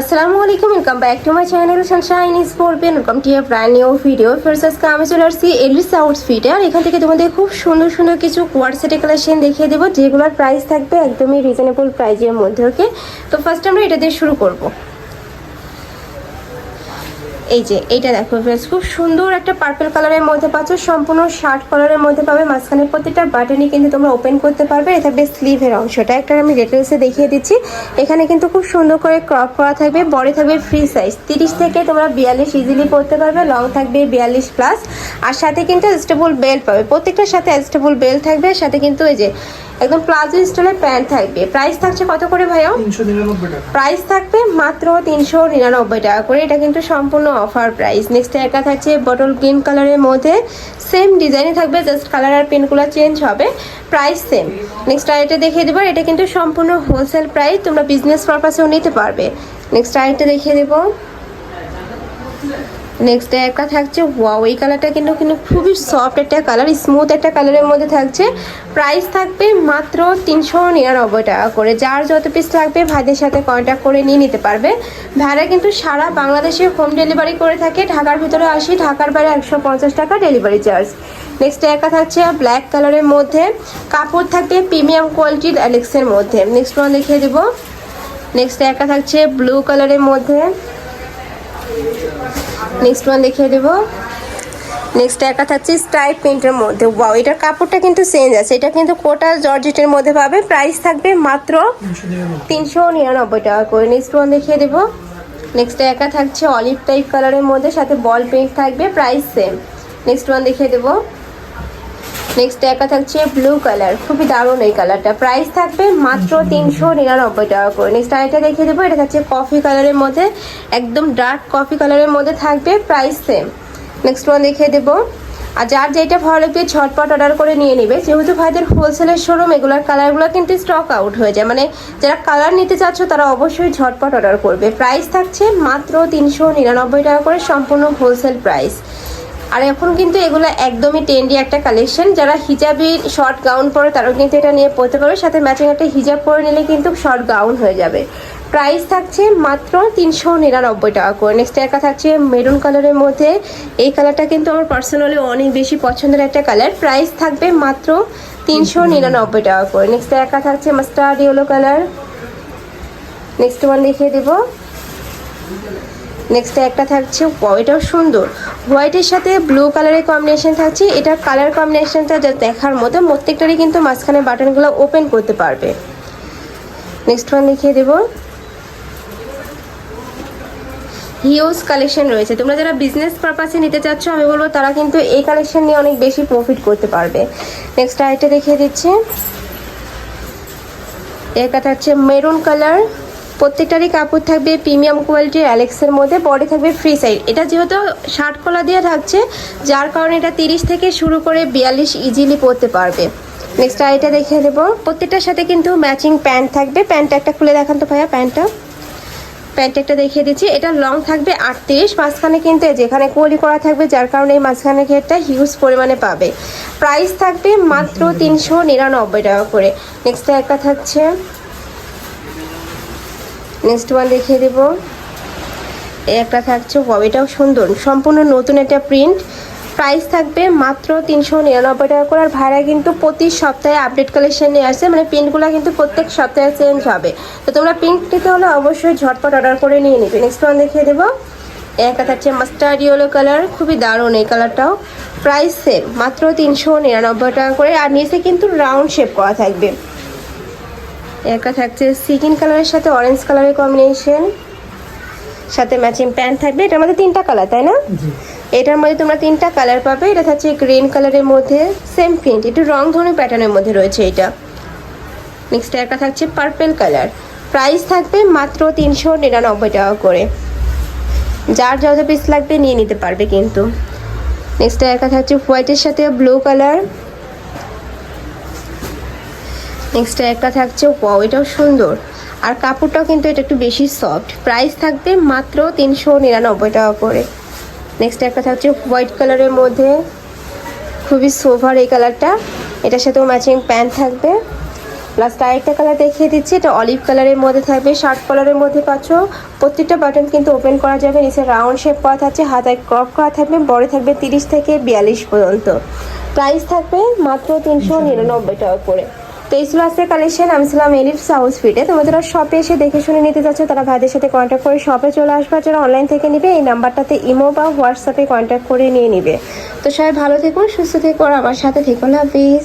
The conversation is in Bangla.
আসসালামু আলাইকুম welcome back to my channel sunshine is পড়বেন welcome to brand new video first আজকে আমি চলে আসছি এলিস আউটফিটে আর এখান থেকে তোমাদের খুব সুন্দর সুন্দর কিছু কোয়ারসেটের কালেকশন দেখিয়ে দেবো, যেগুলোর প্রাইস থাকবে একদমই রিজনেবল প্রাইজের মধ্যে ওকে তো ফার্স্ট আমরা এটা দিয়ে শুরু করব। এই যে, এইটা দেখো ফ্রেন্ডস খুব সুন্দর একটা পার্পল কালারের মধ্যে পাচ্ছ, সম্পূর্ণ শার্ট কালারের মধ্যে পাবে। মাঝখানে প্রত্যেকটা বাটনই কিন্তু তোমরা ওপেন করতে পারবে। এটা থাকবে স্লিভের অংশটা। একটা আমি ডিটেলসে দেখিয়ে দিচ্ছি। এখানে কিন্তু খুব সুন্দর করে ক্রপ করা থাকবে। বডি থাকবে ফ্রি সাইজ তিরিশ থেকে তোমরা বিয়াল্লিশ ইজিলি পরতে পারবে। লং থাকবে বিয়াল্লিশ প্লাস আর সাথে কিন্তু অ্যাডজাস্টেবল বেল্ট পাবে। প্রত্যেকটার সাথে অ্যাডজাস্টেবল বেল্ট থাকবে। সাথে কিন্তু এই যে একদম প্লাজো স্টাইলের প্যান্ট থাকবে। প্রাইস থাকছে কত করে ভাইয়া? প্রাইস থাকবে মাত্র তিনশো নিরানব্বই টাকা করে। এটা কিন্তু সম্পূর্ণ অফার প্রাইস। নেক্সট একা থাকছে বটল গ্রিন কালারের মধ্যে। সেম ডিজাইনই থাকবে জাস্ট কালার আর পিনগুলো চেঞ্জ হবে। প্রাইস সেম নেক্সট আইটা দেখিয়ে দেবো। এটা কিন্তু সম্পূর্ণ হোলসেল প্রাইস তোমরা বিজনেস পারপাসেও নিতে পারবে। নেক্সট আইটা দেখিয়ে দেবো। নেক্সট একটা থাকছে ওয়াও এই কালারটা কিন্তু কিন্তু খুবই সফট একটা কালার স্মুথ একটা কালারের মধ্যে থাকছে। প্রাইস থাকবে মাত্র তিনশো নিরানব্বই টাকা করে। যার যত পিস লাগবে, ভাইদের সাথে কন্ট্যাক্ট করে নিয়ে নিতে পারবে। ভাইরা কিন্তু সারা বাংলাদেশে হোম ডেলিভারি করে থাকে। ঢাকার ভিতরে আসি, ঢাকার বাইরে একশো পঞ্চাশ টাকা ডেলিভারি চার্জ নেক্সট একা থাকছে ব্ল্যাক কালারের মধ্যে। কাপড় থাকবে প্রিমিয়াম কোয়ালিটির অ্যালেক্সের মধ্যে। নেক্সট ওয়ান দেখিয়ে দেবো। নেক্সট একা থাকছে ব্লু কালারের মধ্যে। নেক্সট ওয়ান দেখিয়ে দেবো। নেক্সট একা থাকছে স্ট্রাইপ প্রিন্টের মধ্যে। ওয়াও এটার কাপড়টা কিন্তু চেঞ্জ আছে। এটা কিন্তু কোটা জর্জেটের মধ্যে পাবে। প্রাইস থাকবে মাত্র তিনশো নিরানব্বই তিনশো নিরানব্বই টাকা করে। নেক্সট ওয়ান দেখিয়ে দেবো। নেক্সট একা থাকছে অলিভ টাইপ কালারের মধ্যে, সাথে বল প্রিন্ট থাকবে প্রাইস সেম নেক্সট ওয়ান দেখিয়ে দেবো। নেক্সট একা থাকছে ব্লু কালার খুবই দারুণ এই কালারটা প্রাইস থাকবে মাত্র তিনশো নিরানব্বই টাকা করে। নেক্সট আরেকটা দেখিয়ে দেবো। এটা থাকছে কফি কালারের মধ্যে। একদম ডার্ক কফি কালারের মধ্যে থাকবে প্রাইস সেম নেক্সট ওয়ান দেখিয়ে দেবো। আর যার যেটা ভালো লাগবে ঝটপট অর্ডার করে নিয়ে নেবে। যেহেতু ভাইদের হোলসেলের শোরুম এগুলোর কালারগুলো কিন্তু স্টক আউট হয়ে যায়। মানে যারা কালার নিতে চাচ্ছ, তারা অবশ্যই ঝটপট অর্ডার করবে। প্রাইস থাকছে মাত্র তিনশো নিরানব্বই টাকা করে সম্পূর্ণ হোলসেল প্রাইস আর এখন কিন্তু এগুলো একদমই ট্রেন্ডি একটা কালেকশন যারা হিজাবি শর্ট গাউন পরে, তারাও কিন্তু এটা নিয়ে পরতে পারবে। সাথে ম্যাচিং একটা হিজাব পরে নিলে কিন্তু শর্ট গাউন হয়ে যাবে। প্রাইস থাকছে মাত্র তিনশো নিরানব্বই টাকা করে। নেক্সট একা থাকছে মেরুন কালারের মধ্যে। এই কালারটা কিন্তু আমার পার্সোনালি অনেক বেশি পছন্দের একটা কালার প্রাইস থাকবে মাত্র তিনশো নিরানব্বই টাকা করে। নেক্সট একা থাকছে mustard yellow colour next one দেখিয়ে দেবো। নেক্সট একটা থাকছে এটাও সুন্দর। হোয়াইটের সাথে ব্লু কালারের কম্বিনেশন থাকছে। এটার কালার কম্বিনেশনটা যা দেখার মতো প্রত্যেকটারই কিন্তু মাঝখানে বাটনগুলো ওপেন করতে পারবে। নেক্সট ওয়ান দেখিয়ে দেবো। হিউজ কালেকশন রয়েছে। তোমরা যারা বিজনেস পারপাসে নিতে চাচ্ছ, আমি বলব তারা কিন্তু এই কালেকশন নিয়ে অনেক বেশি প্রফিট করতে পারবে। নেক্সট আরেকটা দেখিয়ে দিচ্ছি। এটা হচ্ছে মেরুন কালার প্রত্যেকটারই কাপড় থাকবে প্রিমিয়াম কোয়ালিটির অ্যালেক্সের মধ্যে বডি থাকবে ফ্রি সাইড এটা যেহেতু শার্ট কলা দিয়ে থাকছে, যার কারণে এটা তিরিশ থেকে শুরু করে বিয়াল্লিশ ইজিলি পরতে পারবে। নেক্সট আইটা দেখিয়ে দেবো। প্রত্যেকটার সাথে কিন্তু ম্যাচিং প্যান্ট থাকবে। প্যান্টটা একটা খুলে দেখান তো ভাইয়া প্যান্টটা প্যান্ট একটা দেখিয়ে দিচ্ছি। এটা লং থাকবে আটত্রিশ, মাঝখানে কিন্তু যেখানে কোয়ালি করা থাকবে, যার কারণে এই মাঝখানে ঘেরটা হিউজ পরিমাণে পাবে। প্রাইস থাকবে মাত্র তিনশো নিরানব্বই টাকা করে। নেক্সট একটা থাকছে নেক্সট ওয়ান দেখিয়ে দেবো। একটা থাকছে এটাও সুন্দর। সম্পূর্ণ নতুন একটা প্রিন্ট প্রাইস থাকবে মাত্র তিনশো নিরানব্বই টাকা করে। আর ভাড়া কিন্তু প্রতি সপ্তাহে আপডেট কালেকশন নিয়ে আসছে মানে প্রিন্টগুলো কিন্তু প্রত্যেক সপ্তাহে চেঞ্জ হবে। তো তোমরা প্রিন্ট নিতে হলে অবশ্যই ঝটপট অর্ডার করে নিয়ে নিবে। নেক্সট ওয়ান দেখিয়ে দেবো। একটা থাকছে মাস্টার্ড ইয়েলো কালার খুবই দারুণ এই কালারটাও প্রাইস সেম মাত্র তিনশো নিরানব্বই টাকা করে। আর নিচে কিন্তু রাউন্ড শেপ করা থাকবে। একটা থাকছে। সিকিন কালারের সাথে অরেঞ্জ কালারের কম্বিনেশন সাথে ম্যাচিং প্যান্ট থাকবে। এটার মধ্যে তিনটা কালার তাই না? এটার মধ্যে তোমরা তিনটা কালার পাবে। এটা থাকছে গ্রিন কালারের মধ্যে সেম প্রিন্ট একটু রং ধরনের প্যাটার্নের মধ্যে রয়েছে এটা। নেক্সট একটা থাকছে পার্পেল কালার প্রাইস থাকবে মাত্র তিনশো নিরানব্বই টাকা করে। যার যত পিস লাগবে নিয়ে নিতে পারবে কিন্তু। নেক্সট একটা থাকছে হোয়াইটের সাথে ব্লু কালার নেক্সট একটা থাকছে ওয়াও এটাও সুন্দর। আর কাপড়টাও কিন্তু এটা একটু বেশি সফট প্রাইস থাকবে মাত্র তিনশো নিরানব্বই টাকা করে। নেক্সট একটা থাকছে হোয়াইট কালারের মধ্যে। খুবই সোভার এই কালারটা এটার সাথেও ম্যাচিং প্যান্ট থাকবে। লাস্ট আরেকটা কালার দেখিয়ে দিচ্ছি, এটা অলিভ কালারের মধ্যে থাকবে। শার্ট কালারের মধ্যে পাচ্ছ। প্রত্যেকটা বাটন কিন্তু ওপেন করা যাবে। নিচে রাউন্ড শেপ করা থাকছে, হাতায় ক্রপ করা থাকবে। বড় থাকবে তিরিশ থেকে বিয়াল্লিশ পর্যন্ত। প্রাইস থাকবে মাত্র তিনশো নিরানব্বই টাকা করে। তো এই ছিল আজকের কালেকশন আমি ছিলাম এলিফ সাউথ ফিটে তোমরা যারা শপে এসে দেখে শুনে নিতে চাচ্ছ তারা ভাইদের সাথে কন্ট্যাক্ট করে শপে চলে আসবে। যারা অনলাইন থেকে নিবে, এই নাম্বারটাতে ইমো বা হোয়াটসঅ্যাপে কন্ট্যাক্ট করে নিয়ে নিবে। তো সবাই ভালো থেকো, সুস্থ থেকো, আর আমার সাথে থেকো না প্লিজ